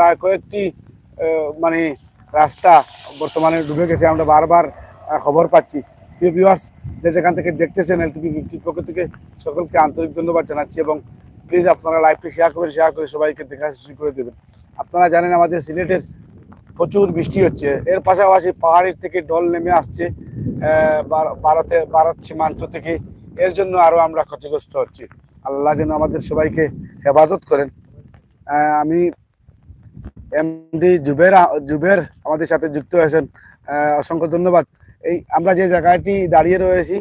প্রায় কয়েকটি মানে রাস্তা বর্তমানে ডুবে গেছে। আমরা বারবার খবর পাচ্ছি। প্রিয় ভিউয়ার্স যে যেখান থেকে দেখতেছেন এলটিভি ফিফটির পক্ষ থেকে সকলকে আন্তরিক ধন্যবাদ জানাচ্ছি এবং প্লিজ আপনারা লাইভটি শেয়ার করে শেয়ার করে সবাইকে দেখা শুরু করে দেবেন। আপনারা জানেন আমাদের সিলেটের প্রচুর বৃষ্টি হচ্ছে। এর পাশাপাশি পাহাড়ের থেকে ডল নেমে আসছে ভারতে, ভারত সীমান্ত থেকে। এর জন্য আরও আমরা ক্ষতিগ্রস্ত হচ্ছি। আল্লাহ যেন আমাদের সবাইকে হেফাজত করেন। আমি এমডি জুবের জুবের আমাদের সাথে যুক্ত হয়েছেন। অসংখ্য ধন্যবাদ। এই আমরা যে জায়গাটি দাঁড়িয়ে রয়েছি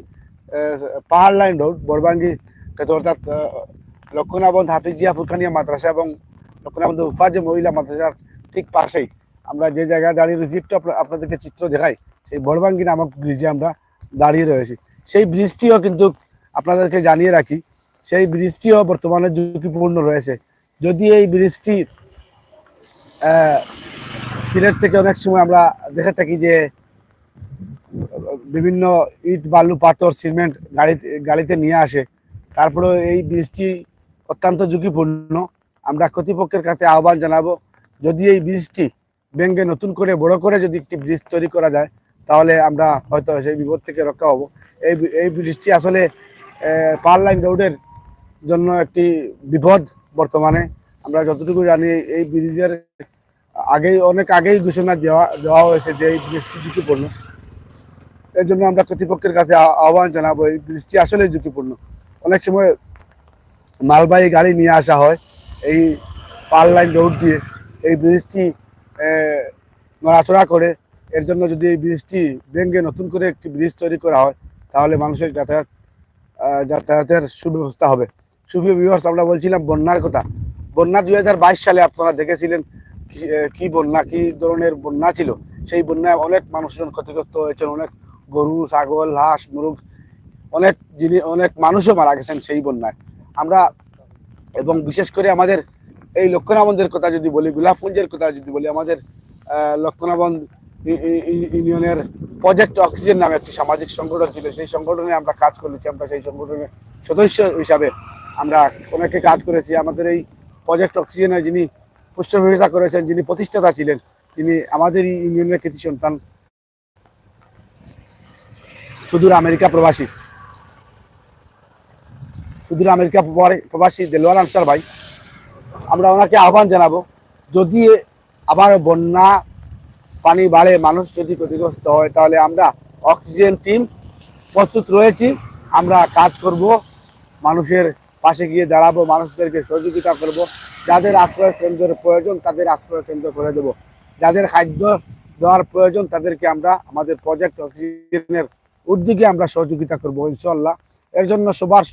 পাহাড় লাইন রোড বরবাঙ্গি অর্থাৎ লক্ষণাবন্ধ হাফিজিয়া ফুরখানিয়া মাদ্রাসা এবং লক্ষণাবন্ধ উফাজে মহিলা মাদ্রাসার ঠিক পাশেই আমরা যে জায়গায় দাঁড়িয়ে রয়েছি একটু আপনাদেরকে চিত্র দেখাই। সেই বড়বাঙ্গি নামক ব্রিজে আমরা দাঁড়িয়ে রয়েছি। সেই ব্রিজটিও কিন্তু আপনাদেরকে জানিয়ে রাখি সেই ব্রিজটিও বর্তমানে ঝুঁকিপূর্ণ রয়েছে। যদি এই ব্রিজটি আহ, সিলেট থেকে অনেক সময় আমরা দেখে থাকি যে বিভিন্ন ইট, বালু, পাথর, সিমেন্ট গাড়িতে গাড়িতে নিয়ে আসে। তারপরে এই ব্রিজটি অত্যন্ত ঝুঁকিপূর্ণ। আমরা কর্তৃপক্ষের কাছে আহ্বান জানাব, যদি এই ব্রিজটি ভেঙে নতুন করে বড় করে যদি একটি ব্রিজ তৈরি করা যায়, তাহলে আমরা হয়তো সেই বিপদ থেকে রক্ষা হব। এই এই ব্রিজটি আসলে পার লাইন রোডের জন্য একটি বিপদ বর্তমানে। আমরা যতটুকু জানি, এই ব্রিজের আগেই, অনেক আগেই ঘোষণা দেওয়া দেওয়া হয়েছে যে এই ব্রিজটি ঝুঁকিপূর্ণ। এর জন্য আমরা কর্তৃপক্ষের কাছে আহ্বান জানাব, এই ব্রিজটি আসলে ঝুঁকিপূর্ণ। অনেক সময় মালবাহী গাড়ি নিয়ে আসা হয়, এই পার লাইন রোড দিয়ে। এই ব্রিজটি নড়াচড়া করে। এর জন্য যদি এই ব্রিজটি ভেঙে নতুন করে একটি ব্রিজ তৈরি করা হয়, তাহলে মানুষের যাতায়াত যাতায়াতের সুব্যবস্থা হবে। বিভার্স আমরা বলছিলাম বন্যার কথা। বন্যা দুই হাজার বাইশ সালে আপনারা দেখেছিলেন কি- বন্যা, কি ধরনের বন্যা ছিল? সেই বন্যায় অনেক মানুষজন ক্ষতিগ্রস্ত হয়েছেন, অনেক গরু, ছাগল, হাঁস, মুরগ, অনেক জিনিস অনেক মানুষও মারা গেছেন সেই বন্যায়। আমরা এবং বিশেষ করে আমাদের এই লক্ষণাবন্ধের কথা যদি বলি, গোলাপগঞ্জের কথা যদি বলি, আমাদের লক্ষণাবন্ধ ইউনিয়নের প্রজেক্ট অক্সিজেন নামে একটি সামাজিক সংগঠন ছিল। সেই সংগঠনে আমরা কাজ করেছি, আমরা সেই সংগঠনের সদস্য হিসাবে আমরা অনেকে কাজ করেছি। আমাদের এই প্রজেক্ট অক্সিজেনের যিনি পৃষ্ঠপোষকতা করেছেন, যিনি প্রতিষ্ঠাতা ছিলেন, তিনি আমাদের ইউনিয়নের কৃতি সন্তান। সুদূর আমেরিকা প্রবাসী। সুদূর আমেরিকা প্রবাসী দেলোয়ার আনসার ভাই, আমরা ওনাকে আহ্বান জানাব, যদি আবার বন্যা পানি বাড়ে, মানুষ যদি ক্ষতিগ্রস্ত হয়, তাহলে আমরা অক্সিজেন টিম প্রস্তুত রয়েছি, আমরা কাজ করব, মানুষের পাশে গিয়ে দাঁড়াবো, মানুষদেরকে সহযোগিতা করব, যাদের আশ্রয় কেন্দ্রের প্রয়োজন তাদের আশ্রয় কেন্দ্র করে দেব। যাদের খাদ্য দেওয়ার প্রয়োজন তাদেরকে আমরা আমাদের প্রজেক্ট অক্সিজেনের উদ্যোগে আমরা সহযোগিতা করব ইনশাল্লাহ এর জন্য সবার